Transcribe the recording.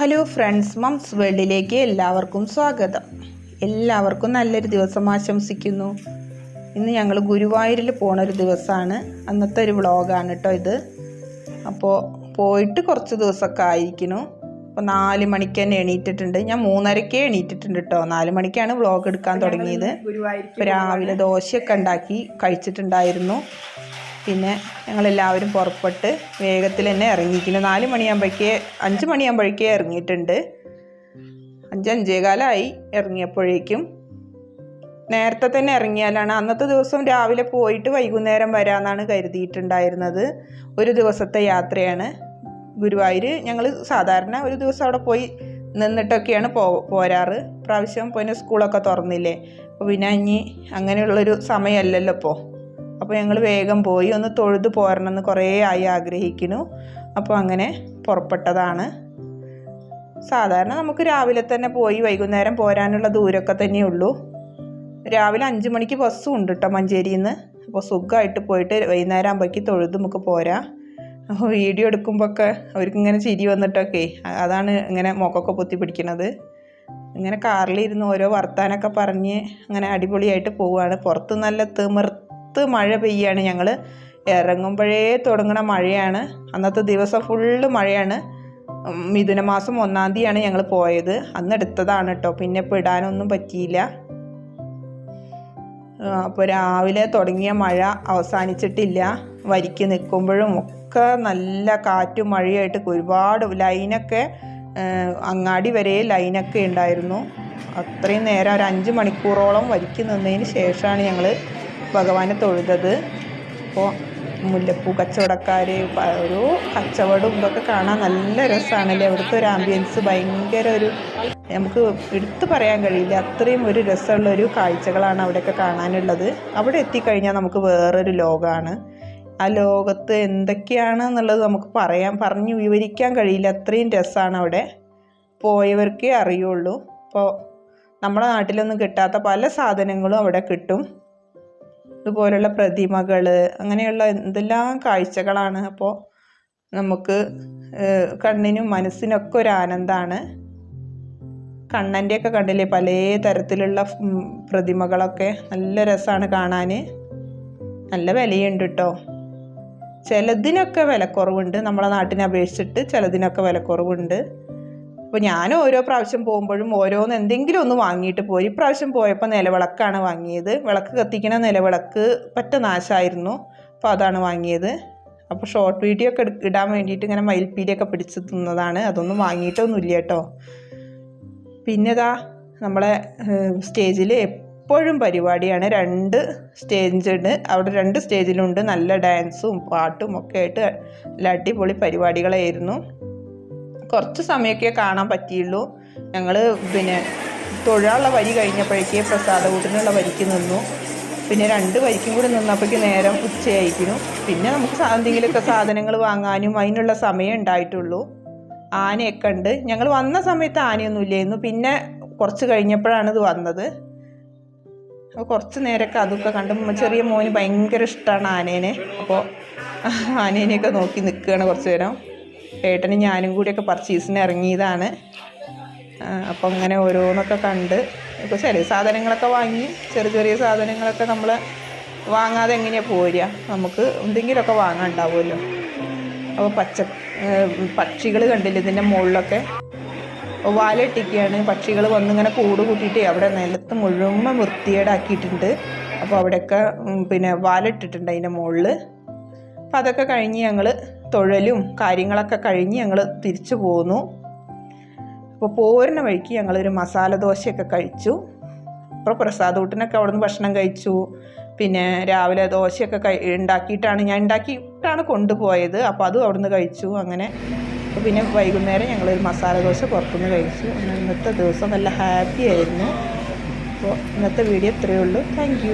Hello friends moms വേൾഡിലേക്ക് എല്ലാവർക്കും സ്വാഗതം. എല്ലാവർക്കും നല്ലൊരു ദിവസം ആശംസിക്കുന്നു. ഇന്ന് ഞങ്ങൾ ഗുരുവായൂരിൽ പോണ ഒരു ദിവസമാണ് അന്നത്തെ ഒരു വ്ളോഗാണ് കേട്ടോ ഇത്. അപ്പോൾ പോയിട്ട് കുറച്ച് ദിവസമൊക്കെ ആയിരിക്കുന്നു. അപ്പോൾ നാല് മണിക്ക് തന്നെ എണീറ്റിട്ടുണ്ട്. ഞാൻ മൂന്നരക്കേ എണീറ്റിട്ടുണ്ട് കേട്ടോ നാല് മണിക്കാണ് വ്ളോഗ് എടുക്കാൻ തുടങ്ങിയത്. രാവിലെ ദോശയൊക്കെ ഉണ്ടാക്കി കഴിച്ചിട്ടുണ്ടായിരുന്നു. പിന്നെ ഞങ്ങളെല്ലാവരും പുറപ്പെട്ട് വേഗത്തിൽ തന്നെ ഇറങ്ങിയിരിക്കുന്നു. നാല് മണിയാകുമ്പോഴേക്കേ അഞ്ച് മണിയാകുമ്പോഴേക്കേ ഇറങ്ങിയിട്ടുണ്ട്. അഞ്ച് അഞ്ചേകാലമായി ഇറങ്ങിയപ്പോഴേക്കും. നേരത്തെ തന്നെ ഇറങ്ങിയാലാണ് അന്നത്തെ ദിവസം രാവിലെ പോയിട്ട് വൈകുന്നേരം വരാമെന്നാണ് കരുതിയിട്ടുണ്ടായിരുന്നത്. ഒരു ദിവസത്തെ യാത്രയാണ്. ഗുരുവായൂർ ഞങ്ങൾ സാധാരണ ഒരു ദിവസം അവിടെ പോയി നിന്നിട്ടൊക്കെയാണ് പോ പോരാറ്. പ്രാവശ്യം പിന്നെ സ്കൂളൊക്കെ തുറന്നില്ലേ. അപ്പോൾ പിന്നെ ഇനി അങ്ങനെയുള്ളൊരു സമയമല്ലല്ലോ ഇപ്പോൾ അപ്പോൾ ഞങ്ങൾ വേഗം പോയി ഒന്ന് തൊഴുതു പോരണമെന്ന് കുറേ ആയി ആഗ്രഹിക്കുന്നു. അപ്പോൾ അങ്ങനെ പുറപ്പെട്ടതാണ്. സാധാരണ നമുക്ക് രാവിലെ തന്നെ പോയി വൈകുന്നേരം പോരാനുള്ള ദൂരമൊക്കെ തന്നെയുള്ളൂ രാവിലെ അഞ്ച് മണിക്ക് ബസ്സും ഉണ്ട് കേട്ടോ മഞ്ചേരിയിൽ നിന്ന് അപ്പോൾ സുഖമായിട്ട് പോയിട്ട് വൈകുന്നേരം ആകുമ്പോഴേക്ക് തൊഴുത് നമുക്ക് പോരാ. അപ്പോൾ വീഡിയോ എടുക്കുമ്പോഴൊക്കെ അവർക്കിങ്ങനെ ചിരി വന്നിട്ടൊക്കെ അതാണ് ഇങ്ങനെ മുഖമൊക്കെ പൊത്തി പിടിക്കണത്. ഇങ്ങനെ കാറിലിരുന്ന് ഓരോ വർത്താനൊക്കെ പറഞ്ഞ് അങ്ങനെ അടിപൊളിയായിട്ട് പോവുകയാണ് പുറത്ത് നല്ല തിമിർത്ത് മഴ പെയ്യാണ് ഞങ്ങൾ ഇറങ്ങുമ്പോഴേ തുടങ്ങണ മഴയാണ്. അന്നത്തെ ദിവസം ഫുള്ള് മഴയാണ്. മിഥുന മാസം ഒന്നാം തീയതിയാണ് ഞങ്ങൾ പോയത്. അന്ന് എടുത്തതാണ് കേട്ടോ പിന്നെ പെടാനൊന്നും പറ്റിയില്ല. അപ്പോൾ രാവിലെ തുടങ്ങിയ മഴ അവസാനിച്ചിട്ടില്ല. വരിക്ക് നിൽക്കുമ്പോഴും ഒക്കെ നല്ല കാറ്റും മഴയായിട്ട് ഒരുപാട് ലൈനൊക്കെ അങ്ങാടി വരെ ലൈനൊക്കെ ഉണ്ടായിരുന്നു. അത്രയും നേരം ഒരു അഞ്ച് മണിക്കൂറോളം വരിക്ക് നിന്നതിന് ശേഷമാണ് ഞങ്ങൾ ഭഗവാനെ തൊഴുതത്. അപ്പോൾ മുല്ലപ്പൂ കച്ചവടക്കാർ ഒരു കച്ചവടവും ഇതൊക്കെ കാണാൻ നല്ല രസമാണല്ലേ അവിടുത്തെ ഒരു ആംബിയൻസ് ഭയങ്കര ഒരു നമുക്ക് എടുത്തു പറയാൻ കഴിയില്ല. അത്രയും ഒരു രസമുള്ള ഒരു കാഴ്ചകളാണ് അവിടെയൊക്കെ കാണാനുള്ളത്. അവിടെ എത്തിക്കഴിഞ്ഞാൽ നമുക്ക് വേറൊരു ലോകമാണ് ആ ലോകത്ത് എന്തൊക്കെയാണ് എന്നുള്ളത് നമുക്ക് പറയാൻ പറഞ്ഞു വിവരിക്കാൻ കഴിയില്ല. അത്രയും രസമാണ് അവിടെ. പോയവർക്കേ അറിയുള്ളൂ. അപ്പോൾ നമ്മുടെ നാട്ടിലൊന്നും കിട്ടാത്ത പല സാധനങ്ങളും അവിടെ കിട്ടും. ഇതുപോലുള്ള പ്രതിമകൾ അങ്ങനെയുള്ള എന്തെല്ലാം കാഴ്ചകളാണ് അപ്പോൾ നമുക്ക് കണ്ണിനും മനസ്സിനൊക്കെ ഒരു ആനന്ദമാണ് കണ്ണന്റെയൊക്കെ കണ്ടില്ലേ പല തരത്തിലുള്ള പ്രതിമകളൊക്കെ. നല്ല രസമാണ് കാണാൻ നല്ല വിലയുണ്ട് കേട്ടോ ചിലതിനൊക്കെ വിലക്കുറവുണ്ട്. നമ്മളെ നാട്ടിനെ അപേക്ഷിച്ചിട്ട് ചിലതിനൊക്കെ വിലക്കുറവുണ്ട്. അപ്പോൾ ഞാൻ ഓരോ പ്രാവശ്യം പോകുമ്പോഴും ഓരോന്ന് എന്തെങ്കിലും ഒന്ന് വാങ്ങിയിട്ട് പോയി. ഇപ്രാവശ്യം പോയപ്പോൾ നിലവിളക്കാണ് വാങ്ങിയത്. വിളക്ക് കത്തിക്കണ നിലവിളക്ക് പറ്റ നാശമായിരുന്നു അപ്പോൾ അതാണ് വാങ്ങിയത്. അപ്പോൾ ഷോർട്ട് വീഡിയോ ഒക്കെ ഇടാൻ വേണ്ടിയിട്ട് ഇങ്ങനെ മയിൽപ്പീലിയൊക്കെ പിടിച്ച് തിന്നതാണ്. അതൊന്നും വാങ്ങിയിട്ടൊന്നുമില്ല കേട്ടോ. പിന്നെതാ നമ്മളെ സ്റ്റേജിൽ എപ്പോഴും പരിപാടിയാണ്. രണ്ട് സ്റ്റേജുണ്ട് അവിടെ രണ്ട് സ്റ്റേജിലുണ്ട്. നല്ല ഡാൻസും പാട്ടും ഒക്കെ ആയിട്ട് അടിപൊളി പരിപാടികളായിരുന്നു. കുറച്ച് സമയമൊക്കെ കാണാൻ പറ്റിയുള്ളൂ. ഞങ്ങൾ പിന്നെ തൊഴാനുള്ള വരി കഴിഞ്ഞപ്പോഴേക്കേ പ്രസാദ കൂട്ടിനുള്ള വരിക്ക് നിന്നു. പിന്നെ രണ്ട് വരിക്കും കൂടി നിന്നപ്പോഴേക്ക് നേരം ഉച്ചയായിരിക്കുന്നു. പിന്നെ നമുക്ക് എന്തെങ്കിലുമൊക്കെ സാധനങ്ങൾ വാങ്ങാനും അതിനുള്ള സമയം ഉണ്ടായിട്ടുള്ളൂ. ആനയൊക്കെ ഉണ്ട്. ഞങ്ങൾ വന്ന സമയത്ത് ആനയൊന്നും ഇല്ലായിരുന്നു പിന്നെ കുറച്ച് കഴിഞ്ഞപ്പോഴാണ് ഇത് വന്നത്. അപ്പോൾ കുറച്ച് നേരമൊക്കെ അതൊക്കെ കണ്ട് ചെറിയ മോന് ഭയങ്കര ഇഷ്ടമാണ് ആനേനെ. അപ്പോൾ ആനേനെയൊക്കെ നോക്കി നിൽക്കുകയാണ് കുറച്ച് നേരം. ഏട്ടനും ഞാനും കൂടിയൊക്കെ പർച്ചേസിന് ഇറങ്ങിയതാണ്. അപ്പോൾ അങ്ങനെ ഓരോന്നൊക്കെ കണ്ട്. ഇപ്പോൾ ചെറിയ സാധനങ്ങളൊക്കെ വാങ്ങി ചെറിയ ചെറിയ സാധനങ്ങളൊക്കെ നമ്മൾ വാങ്ങാതെ എങ്ങനെയാണ് പോരുക നമുക്ക് എന്തെങ്കിലുമൊക്കെ വാങ്ങാണ്ടാവുമല്ലോ അപ്പോൾ പച്ച പക്ഷികൾ കണ്ടില്ല ഇതിന്റെ മുകളിലൊക്കെ? വാലിട്ടിക്കുകയാണ് പക്ഷികൾ വന്നിങ്ങനെ കൂട് കൂട്ടിയിട്ട് അവിടെ നിലത്ത് മുഴുവൻ വൃത്തികേടാക്കിയിട്ടുണ്ട്. അപ്പോൾ അവിടെയൊക്കെ പിന്നെ വാലിട്ടിട്ടുണ്ട് അതിന്റെ മുകളിൽ അപ്പോൾ അതൊക്കെ കഴിഞ്ഞ് ഞങ്ങൾ തൊഴലും കാര്യങ്ങളൊക്കെ കഴിഞ്ഞ് ഞങ്ങൾ തിരിച്ചു പോന്നു. അപ്പോൾ പോരുന്ന വഴിക്ക് ഞങ്ങളൊരു മസാല ദോശയൊക്കെ കഴിച്ചു. അപ്പോൾ പ്രസാദ് ഊട്ടിനൊക്കെ അവിടെ നിന്ന് ഭക്ഷണം കഴിച്ചു. പിന്നെ രാവിലെ ദോശയൊക്കെ കഴി ഉണ്ടാക്കിയിട്ടാണ് ഞാൻ ഉണ്ടാക്കിയിട്ടാണ് കൊണ്ടുപോയത്. അപ്പോൾ അതും അവിടെ നിന്ന് കഴിച്ചു. അങ്ങനെ അപ്പോൾ പിന്നെ വൈകുന്നേരം ഞങ്ങളൊരു മസാല ദോശ പുറത്തുനിന്ന് കഴിച്ചു. ഇന്നത്തെ ദിവസം നല്ല ഹാപ്പി ആയിരുന്നു. അപ്പോൾ ഇന്നത്തെ വീഡിയോ ഇത്രയേ ഉള്ളൂ. താങ്ക്